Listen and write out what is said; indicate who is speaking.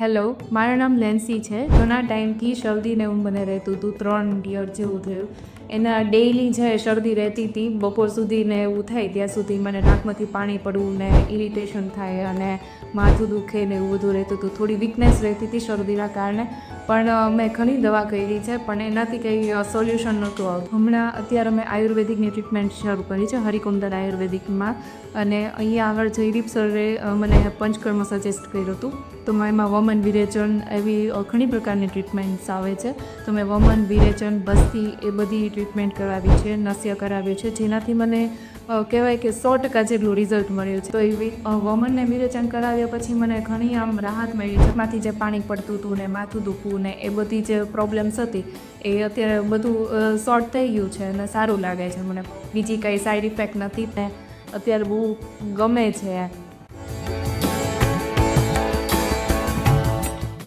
Speaker 1: Hello મારું નામ લેન્સી છે. ઘણા ટાઈમથી શરદીને હું મને રહેતું હતું. ત્રણ યર જેવું થયું. એના ડેઈલી જે શરદી રહેતી હતી, બપોર સુધી ને એવું થાય, ત્યાં સુધી મને નાકમાંથી પાણી પડવું ને ઇરિટેશન થાય અને માથું દુખે ને એવું બધું રહેતું હતું. થોડી વીકનેસ રહેતી હતી શરદીના કારણે, પણ મેં ઘણી દવા કરી છે, પણ એનાથી કંઈ સોલ્યુશન નહોતું આવતું. હમણાં અત્યારે મેં આયુર્વેદિકની ટ્રીટમેન્ટ શરૂ કરી છે, હરિકુંદર આયુર્વેદિકમાં, અને અહીંયા આગળ જયદીપ સરે મને પંચકર્મ સજેસ્ટ કર્યું હતું, તો મેં એમાં વમન વિરેચન એવી ઘણી પ્રકારની ટ્રીટમેન્ટ્સ આવે છે. તો મેં વમન વિરેચન, બસ્તી એ બધી ટ્રીટમેન્ટ કરાવી છે, નસ્ય કરાવ્યું છે, જેનાથી મને કહેવાય કે સો ટકા જેટલું રિઝલ્ટ મળ્યું છે. તો એવી વમનને વિરેચન કરાવ્યા પછી મને ઘણી આમ રાહત મળી છે. જે પાણી પડતું હતું ને માથું દુખવું ને એ બધી જે પ્રોબ્લેમ્સ હતી, એ અત્યારે બધું સોર્ટ થઈ ગયું છે અને સારું લાગે છે મને. બીજી કંઈ સાઈડ ઇફેક્ટ નથી ને અત્યારે બહુ ગમે છે.